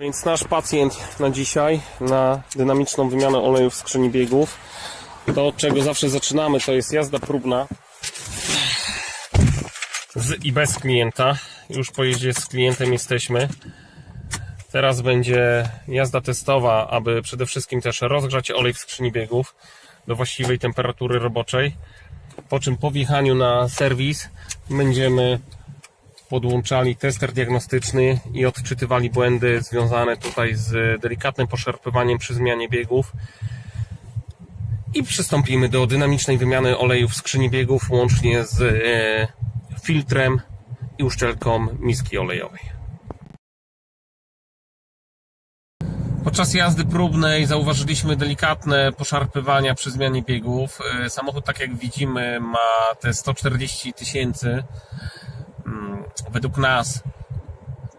Więc nasz pacjent na dzisiaj, na dynamiczną wymianę oleju w skrzyni biegów, to od czego zawsze zaczynamy, to jest jazda próbna z i bez klienta. Już po jeździe z klientem jesteśmy. Teraz będzie jazda testowa, aby przede wszystkim też rozgrzać olej w skrzyni biegów do właściwej temperatury roboczej. Po czym po wjechaniu na serwis będziemy podłączali tester diagnostyczny i odczytywali błędy związane tutaj z delikatnym poszarpywaniem przy zmianie biegów. I przystąpimy do dynamicznej wymiany oleju w skrzyni biegów łącznie z e, filtrem i uszczelką miski olejowej. Podczas jazdy próbnej zauważyliśmy delikatne poszarpywania przy zmianie biegów. E, Samochód, tak jak widzimy, ma te 140 tysięcy. Według nas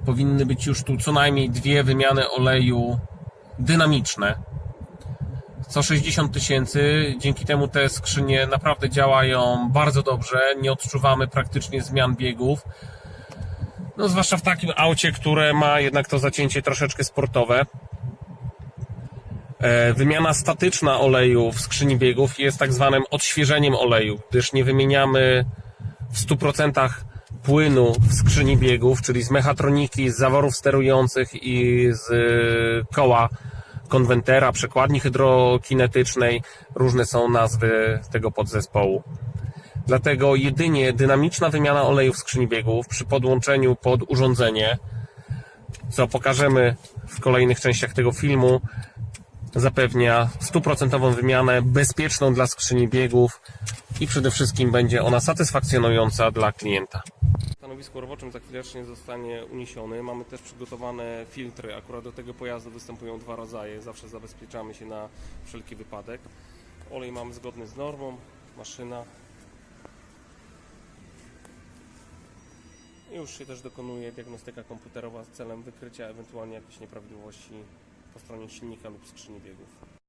powinny być już tu co najmniej dwie wymiany oleju dynamiczne. Co 60 tysięcy. Dzięki temu te skrzynie naprawdę działają bardzo dobrze. Nie odczuwamy praktycznie zmian biegów. No, zwłaszcza w takim aucie, które ma jednak to zacięcie troszeczkę sportowe. E, Wymiana statyczna oleju w skrzyni biegów jest tak zwanym odświeżeniem oleju, gdyż nie wymieniamy w 100% płynu w skrzyni biegów, czyli z mechatroniki, z zaworów sterujących i z e, koła konwentera, przekładni hydrokinetycznej. Różne są nazwy tego podzespołu. Dlatego jedynie dynamiczna wymiana oleju w skrzyni biegów przy podłączeniu pod urządzenie, co pokażemy w kolejnych częściach tego filmu, zapewnia stuprocentową wymianę, bezpieczną dla skrzyni biegów i przede wszystkim będzie ona satysfakcjonująca dla klienta. Stanowisku roboczym za chwileczkę zostanie uniesiony. Mamy też przygotowane filtry. Akurat do tego pojazdu występują dwa rodzaje. Zawsze zabezpieczamy się na wszelki wypadek. Olej mamy zgodny z normą, maszyna. Już się też dokonuje diagnostyka komputerowa celem wykrycia ewentualnie jakichś nieprawidłowości po stronie silnika lub skrzyni biegów.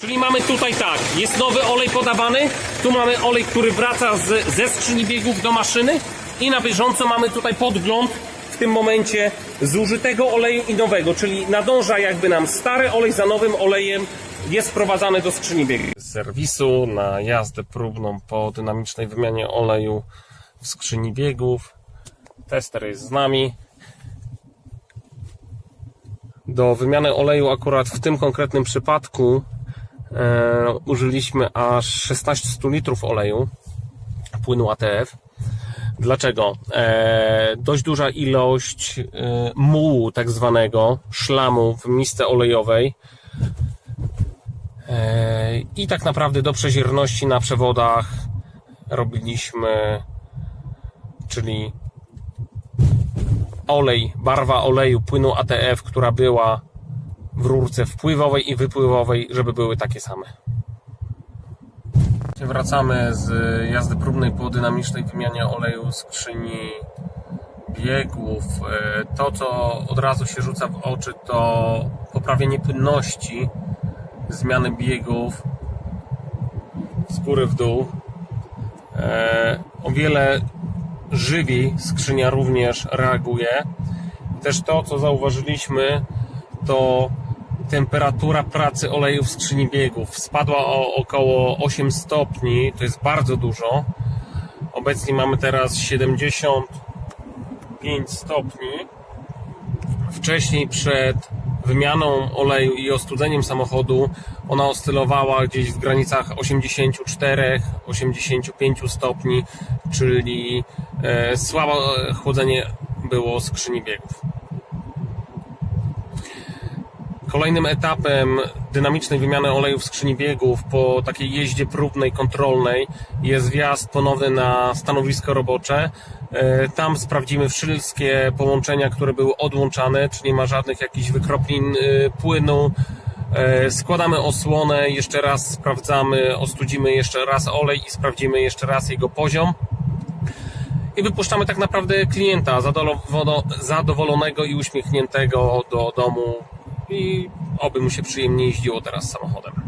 Czyli mamy tutaj tak, jest nowy olej podawany, tu mamy olej, który wraca z, ze skrzyni biegów do maszyny i na bieżąco mamy tutaj podgląd w tym momencie zużytego oleju i nowego, czyli nadąża jakby nam stary olej za nowym olejem jest wprowadzany do skrzyni biegów. Z serwisu na jazdę próbną po dynamicznej wymianie oleju w skrzyni biegów. Tester jest z nami. Do wymiany oleju akurat w tym konkretnym przypadku użyliśmy aż 16 litrów oleju płynu ATF. Dlaczego? E, dość duża ilość e, mułu, tak zwanego szlamu w misce olejowej. E, I tak naprawdę do przezierności na przewodach robiliśmy, czyli olej, barwa oleju płynu ATF, która była w rurce wpływowej i wypływowej, żeby były takie same. Wracamy z jazdy próbnej po dynamicznej wymianie oleju skrzyni biegów. E, To, co od razu się rzuca w oczy, to poprawienie płynności zmiany biegów z góry w dół. E, O wiele żywiej skrzynia również reaguje. Też to, co zauważyliśmy, to temperatura pracy oleju w skrzyni biegów spadła o około 8 stopni, to jest bardzo dużo. Obecnie mamy teraz 75 stopni. Wcześniej przed wymianą oleju i ostudzeniem samochodu ona oscylowała gdzieś w granicach 84-85 stopni, czyli e, słabe chłodzenie było skrzyni biegów. Kolejnym etapem dynamicznej wymiany oleju w skrzyni biegów po takiej jeździe próbnej, kontrolnej jest wjazd ponowny na stanowisko robocze. E, Tam sprawdzimy wszystkie połączenia, które były odłączane, czy nie ma żadnych jakichś wykroplin e, płynu. E, Składamy osłonę, jeszcze raz sprawdzamy, ostudzimy jeszcze raz olej i sprawdzimy jeszcze raz jego poziom i wypuszczamy tak naprawdę klienta zadowolo- zadowolonego i uśmiechniętego do domu i oby mu się przyjemnie jeździło teraz samochodem.